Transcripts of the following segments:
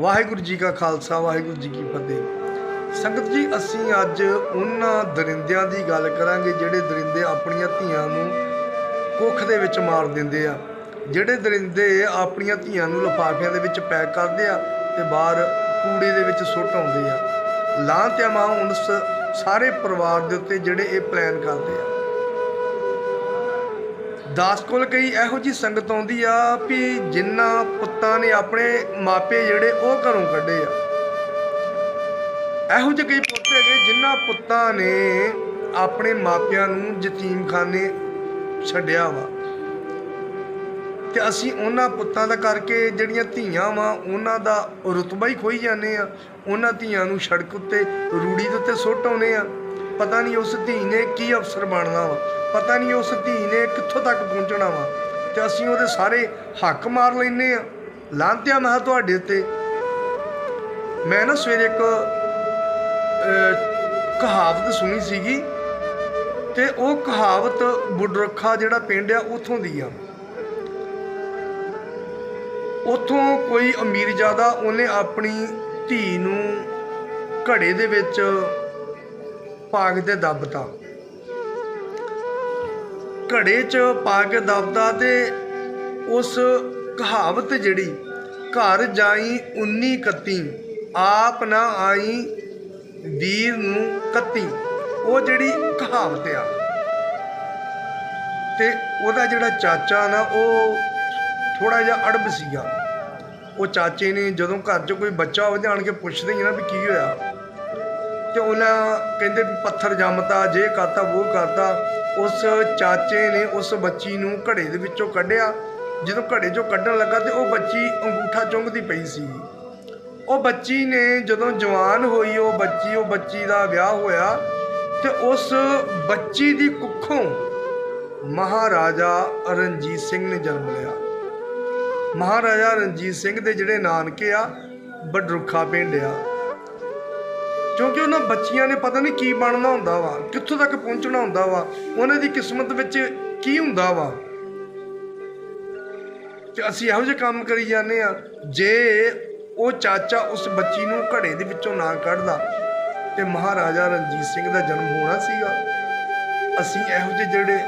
ਵਾਹਿਗੁਰੂ ਜੀ ਕਾ ਖਾਲਸਾ, ਵਾਹਿਗੁਰੂ ਜੀ ਕੀ ਫਤਿਹ। ਸੰਗਤ ਜੀ, ਅਸੀਂ ਅੱਜ ਉਹਨਾਂ ਦਰਿੰਦਿਆਂ ਦੀ ਗੱਲ ਕਰਾਂਗੇ ਜਿਹੜੇ ਦਰਿੰਦੇ ਆਪਣੀਆਂ ਧੀਆਂ ਨੂੰ ਕੁੱਖ ਦੇ ਵਿੱਚ ਮਾਰ ਦਿੰਦੇ ਆ। ਜਿਹੜੇ ਦਰਿੰਦੇ ਆਪਣੀਆਂ ਧੀਆਂ ਨੂੰ ਲਿਫਾਫਿਆਂ ਦੇ ਵਿੱਚ ਪੈਕ ਕਰਦੇ ਆ ਤੇ ਬਾਹਰ ਕੂੜੇ ਦੇ ਵਿੱਚ ਸੁੱਟ ਆਉਂਦੇ ਆ। ਲਾਂ ਲਾਂਤਿਆ ਮਾਂ ਉਸ ਸਾਰੇ ਪਰਿਵਾਰ ਦੇ ਉੱਤੇ ਜਿਹੜੇ ਇਹ ਪਲਾਨ ਕਰਦੇ ਆ। ਦਾਸ ਕੋਲ ਕਈ ਇਹੋ ਜੀ ਸੰਗਤ ਆਉਂਦੀ ਆ ਵੀ ਜਿਨ੍ਹਾਂ ਪੁੱਤਾਂ ਨੇ ਆਪਣੇ ਮਾਪੇ ਜਿਹੜੇ ਉਹ ਘਰੋਂ ਕੱਢੇ ਆ। ਇਹੋ ਜਿਹੇ ਕਈ ਪੁੱਤ ਹੈਗੇ ਜਿਨ੍ਹਾਂ ਪੁੱਤਾਂ ਨੇ ਆਪਣੇ ਮਾਪਿਆਂ ਨੂੰ ਯਤੀਮਖਾਨੇ ਛੱਡਿਆ ਵਾ। ਤੇ ਅਸੀਂ ਉਹਨਾਂ ਪੁੱਤਾਂ ਦਾ ਕਰਕੇ ਜਿਹੜੀਆਂ ਧੀਆਂ ਵਾ, ਉਹਨਾਂ ਦਾ ਰੁਤਬਾ ਹੀ ਖੋਈ ਜਾਂਦੇ ਆ। ਉਹਨਾਂ ਧੀਆਂ ਨੂੰ ਸੜਕ ਉੱਤੇ, ਰੂੜੀ ਦੇ ਉੱਤੇ ਸੁੱਟ ਆਉਂਦੇ ਆ। ਪਤਾ ਨਹੀਂ ਉਸ ਧੀ ਨੇ ਕੀ ਅਫਸਰ ਬਣਨਾ ਵਾ। ਪਤਾ ਨਹੀਂ ਉਸ ਧੀ ਨੇ ਕਿੱਥੋਂ ਤੱਕ ਪਹੁੰਚਣਾ ਵਾ। ਤੇ ਅਸੀਂ ਉਹਦੇ ਸਾਰੇ ਹੱਕ ਮਾਰ ਲੈਨੇ ਆ। ਲਾਂਤਿਆ ਮੈਂ ਕਿਹਾ ਤੁਹਾਡੇ ਉੱਤੇ। ਮੈਂ ਨਾ ਸਵੇਰੇ ਇੱਕ ਕਹਾਵਤ ਸੁਣੀ ਸੀਗੀ। ਤੇ ਉਹ ਕਹਾਵਤ ਬੁੱਢਰਖਾ ਜਿਹੜਾ ਪਿੰਡ ਆ, ਉਥੋਂ ਦੀ ਆ। ਉਥੋਂ ਕੋਈ ਅਮੀਰ ਜ਼ਿਆਦਾ ਉਹਨੇ ਆਪਣੀ ਧੀ ਨੂੰ ਘੜੇ ਦੇ ਵਿੱਚ ਪਾ ਤੇ ਦੱਬਤਾ। ਘੜੇ 'ਚ ਪਾ ਕੇ ਦੱਬਦਾ ਤੇ ਉਸ ਕਹਾਵਤ ਜਿਹੜੀ, ਘਰ ਜਾਈ 19 ਕੱਤੀ, ਆਪ ਨਾ ਆਈ ਵੀਰ ਨੂੰ ਕੱਤੀ, ਉਹ ਜਿਹੜੀ ਕਹਾਵਤ ਆ। ਤੇ ਉਹਦਾ ਜਿਹੜਾ ਚਾਚਾ ਨਾ, ਉਹ ਥੋੜਾ ਜਿਹਾ ਅੜਬ ਸੀਗਾ। ਉਹ ਚਾਚੇ ਨੇ ਜਦੋਂ ਘਰ 'ਚ ਕੋਈ ਬੱਚਾ ਹੋਵੇ ਜਾਣ ਕੇ ਪੁੱਛਦੇ ਹੀ ਨਾ ਵੀ ਕੀ ਹੋਇਆ। ਤੇ ਉਹਨਾਂ ਕਹਿੰਦੇ ਵੀ ਪੱਥਰ ਜੰਮਤਾ, ਜੇ ਕਰਤਾ ਉਹ ਕਰਤਾ। ਉਸ ਚਾਚੇ ਨੇ ਉਸ ਬੱਚੀ ਨੂੰ ਘੜੇ ਦੇ ਵਿੱਚੋਂ ਕੱਢਿਆ। ਜਦੋਂ ਘੜੇ 'ਚੋਂ ਕੱਢਣ ਲੱਗਾ ਤੇ ਉਹ ਬੱਚੀ ਅੰਗੂਠਾ ਚੁੰਗਦੀ ਪਈ ਸੀ। ਉਹ ਬੱਚੀ ਨੇ ਜਦੋਂ ਜਵਾਨ ਹੋਈ, ਉਹ ਬੱਚੀ ਉਹ ਬੱਚੀ ਦਾ ਵਿਆਹ ਹੋਇਆ ਤੇ ਉਸ ਬੱਚੀ ਦੀ ਕੁੱਖੋਂ ਮਹਾਰਾਜਾ ਰਣਜੀਤ ਸਿੰਘ ਨੇ ਜਨਮ ਲਿਆ। ਮਹਾਰਾਜਾ ਰਣਜੀਤ ਸਿੰਘ ਦੇ ਜਿਹੜੇ ਨਾਨਕੇ ਆ, ਬਡਰੁੱਖਾ ਪਿੰਡ ਆ। ਕਿਉਂਕਿ ਉਹਨਾਂ ਬੱਚੀਆਂ ਨੇ ਪਤਾ ਨਹੀਂ ਕੀ ਬਣਨਾ ਹੁੰਦਾ ਵਾ, ਕਿੱਥੋਂ ਤੱਕ ਪਹੁੰਚਣਾ ਹੁੰਦਾ ਵਾ, ਉਹਨਾਂ ਦੀ ਕਿਸਮਤ ਵਿੱਚ ਕੀ ਹੁੰਦਾ ਵਾ। ਤੇ ਅਸੀਂ ਇਹੋ ਜਿਹੇ ਕੰਮ ਕਰੀ ਜਾਂਦੇ ਆ ਜੇ ਉਹ ਚਾਚਾ ਉਸ ਬੱਚੀ ਨੂੰ ਘੜੇ ਦੇ ਵਿੱਚੋਂ ਨਾ ਕੱਢਦਾ, ਤੇ ਮਹਾਰਾਜਾ ਰਣਜੀਤ ਸਿੰਘ ਦਾ ਜਨਮ ਹੋਣਾ ਸੀਗਾ। ਅਸੀਂ ਇਹੋ ਜਿਹੇ ਜਿਹੜੇ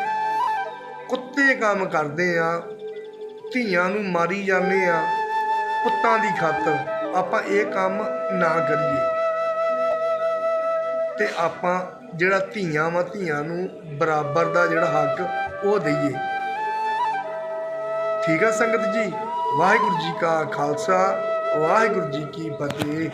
ਕੁੱਤੇ ਕੰਮ ਕਰਦੇ ਆ ਧੀਆਂ ਨੂੰ ਮਾਰੀ ਜਾਂਦੇ ਆ ਪੁੱਤਾਂ ਦੀ ਖਾਤਰ ਆਪਾਂ ਇਹ ਕੰਮ ਨਾ ਕਰੀਏ। ਤੇ ਆਪਾਂ ਜਿਹੜਾ ਧੀਆਂ ਵਾ, ਧੀਆਂ ਨੂੰ ਬਰਾਬਰ ਦਾ ਜਿਹੜਾ ਹੱਕ ਉਹ ਦਈਏ। ਠੀਕ ਆ ਸੰਗਤ ਜੀ? ਵਾਹਿਗੁਰੂ ਜੀ ਕਾ ਖਾਲਸਾ, ਵਾਹਿਗੁਰੂ ਜੀ ਕੀ ਫਤਿਹ।